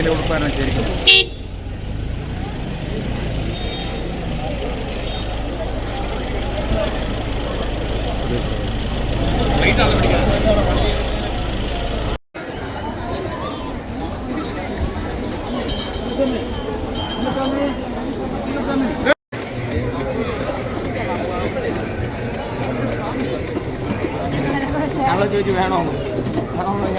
രീതിയിലെ ഉടുപ്പാണ് ശരിക്കും ഞങ്ങൾ ചോദിച്ചു വേണോ വേണോ എന്ന്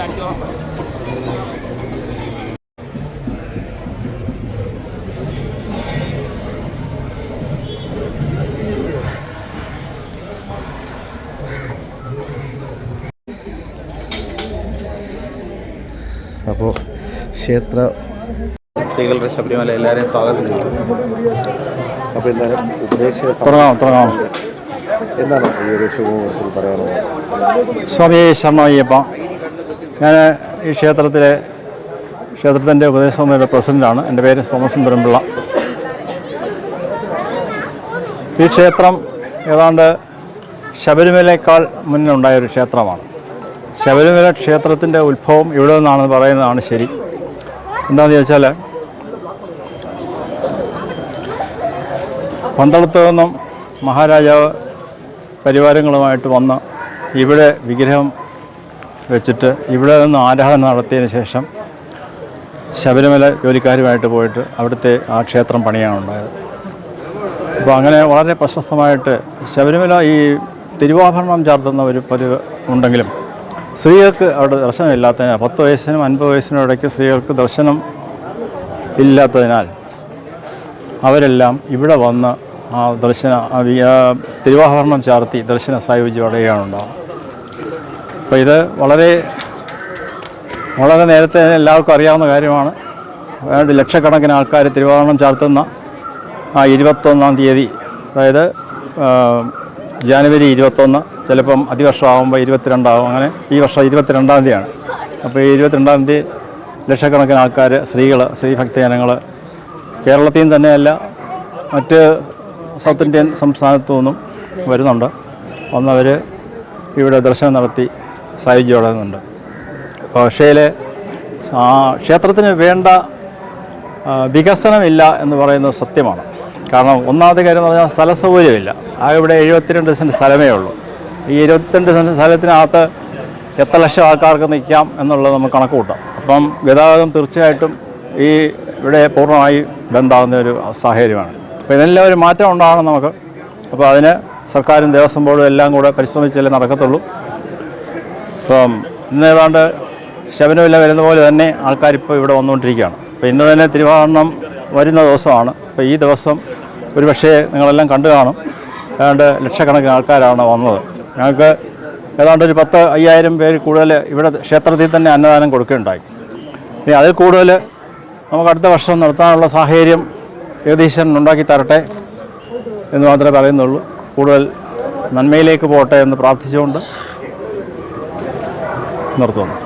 അപ്പോൾ ക്ഷേത്ര സ്ത്രീകളുടെ ശബരിമല എല്ലാവരെയും സ്വാഗതം ചെയ്യുന്നു. അപ്പോൾ എന്തായാലും ഉപദേശക തുടങ്ങാം തുടങ്ങാം. എന്താണ് ഈ ഒരു ശുഭമുഹൂർത്തത്തിൽ പറയാനുള്ളത്? സ്വാമി ശർമ്മയ്യപ്പ ഞാൻ ഈ ക്ഷേത്രത്തിലെ ക്ഷേത്രത്തിന്റെ ഉപദേശസമിതിയുടെ പ്രസിഡന്റാണ്. എന്റെ പേര് സോമസുന്ദരം പിള്ള ഈ ക്ഷേത്രം ഏതാണ്ട് ശബരിമലയേക്കാൾ മുന്നിലുണ്ടായ ഒരു ക്ഷേത്രമാണ്. ശബരിമല ക്ഷേത്രത്തിന്റെ ഉത്ഭവം ഇവിടെ നിന്നാണെന്ന് പറയുന്നതാണ് ശരി. എന്താണെന്ന് ചോദിച്ചാൽ പന്തളത്ത് നിന്നും മഹാരാജാവ് പരിവാരങ്ങളുമായിട്ട് വന്ന് ഇവിടെ വിഗ്രഹം വെച്ചിട്ട് ഇവിടെ നിന്ന് ആരാധന നടത്തിയതിന് ശേഷം ശബരിമല ജോലിക്കാരുമായിട്ട് പോയിട്ട് അവിടുത്തെ ആ ക്ഷേത്രം പണിയാണ് ഉണ്ടായത്. അപ്പോൾ അങ്ങനെ വളരെ പ്രശസ്തമായിട്ട് ശബരിമല ഈ തിരുവാഭരണം ചാർത്തുന്ന ഒരു പതിവ് ഉണ്ടെങ്കിലും സ്ത്രീകൾക്ക് അവിടെ ദർശനമില്ലാത്തതിനാൽ പത്ത് വയസ്സിനും അൻപത് വയസ്സിനും ഇടയ്ക്ക് സ്ത്രീകൾക്ക് ദർശനം ഇല്ലാത്തതിനാൽ അവരെല്ലാം ഇവിടെ വന്ന് ആ ദർശന തിരുവാഭരണം ചാർത്തി ദർശന സായുജ്യം അടയുകയാണ് ഉണ്ടാകുന്നത് അപ്പോൾ ഇത് വളരെ വളരെ നേരത്തെ എല്ലാവർക്കും അറിയാവുന്ന കാര്യമാണ്. അതായത് ലക്ഷക്കണക്കിന് ആൾക്കാർ തിരുവാഭരണം ചാർത്തുന്ന ആ ഇരുപത്തൊന്നാം തീയതി. അതായത് ജാനുവരി ഇരുപത്തൊന്ന് ചിലപ്പം അതിവർഷമാകുമ്പോൾ ഇരുപത്തിരണ്ടാവും. അങ്ങനെ ഈ വർഷം ഇരുപത്തിരണ്ടാം തീയതിയാണ്. അപ്പോൾ ഈ ഇരുപത്തിരണ്ടാം തീയതി ലക്ഷക്കണക്കിന് ആൾക്കാർ സ്ത്രീകൾ സ്ത്രീ ഭക്തജനങ്ങൾ കേരളത്തിൽ നിന്ന് തന്നെയല്ല മറ്റ് സൗത്ത് ഇന്ത്യൻ സംസ്ഥാനത്തു നിന്നും വരുന്നുണ്ട്. വന്നവർ ഇവിടെ ദർശനം നടത്തി സായുജ്യം അടയുന്നുണ്ട് പക്ഷേ ക്ഷേത്രത്തിന് വേണ്ട വികസനമില്ല എന്ന് പറയുന്നത് സത്യമാണ്. കാരണം ഒന്നാമത്തെ കാര്യം എന്ന് പറഞ്ഞാൽ സ്ഥല സൗകര്യമില്ല ആ ഇവിടെ എഴുപത്തിരണ്ട് സെന്റ് സ്ഥലമേ ഉള്ളൂ. ഈ എഴുപത്തിരണ്ട് സെന്റ് സ്ഥലത്തിനകത്ത് എത്ര ലക്ഷം ആൾക്കാർക്ക് നിൽക്കാം എന്നുള്ളത് നമുക്ക് കണക്ക് കൂട്ടാം. അപ്പം ഗതാഗതം തീർച്ചയായിട്ടും ഈ ഇവിടെ പൂർണമായി ബന്ധാവുന്ന ഒരു സാഹചര്യമാണ്. അപ്പോൾ ഇതെല്ലാം ഒരു മാറ്റം ഉണ്ടാകണം നമുക്ക്. അപ്പോൾ അതിന് സർക്കാരും ദേവസ്വം ബോർഡും എല്ലാം കൂടെ പരിശ്രമിച്ചാലേ നടക്കത്തുള്ളൂ. ഇപ്പം ഇന്ന് ഏതാണ്ട് ശബരിമല വരുന്ന പോലെ തന്നെ ആൾക്കാരിപ്പോൾ ഇവിടെ വന്നുകൊണ്ടിരിക്കുകയാണ്. അപ്പോൾ ഇന്ന് തന്നെ തിരുവാഭരണം വരുന്ന ദിവസമാണ്. അപ്പോൾ ഈ ദിവസം ഒരു പക്ഷേ നിങ്ങളെല്ലാം കണ്ടു കാണും. ഏതാണ്ട് ലക്ഷക്കണക്കിന് ആൾക്കാരാണ് വന്നത്. ഞങ്ങൾക്ക് ഏതാണ്ട് ഒരു പത്ത് അയ്യായിരം പേര് കൂടുതൽ ഇവിടെ ക്ഷേത്രത്തിൽ തന്നെ അന്നദാനം കൊടുക്കുകയുണ്ടായി. ഇനി അതിൽ കൂടുതൽ നമുക്ക് അടുത്ത വർഷം നടത്താനുള്ള സാഹചര്യം ജഗദീശൻ ഉണ്ടാക്കി തരട്ടെ എന്ന് മാത്രമേ പറയുന്നുള്ളൂ. കൂടുതൽ നന്മയിലേക്ക് പോട്ടെ എന്ന് പ്രാർത്ഥിച്ചുകൊണ്ട് നിർത്തുന്നു.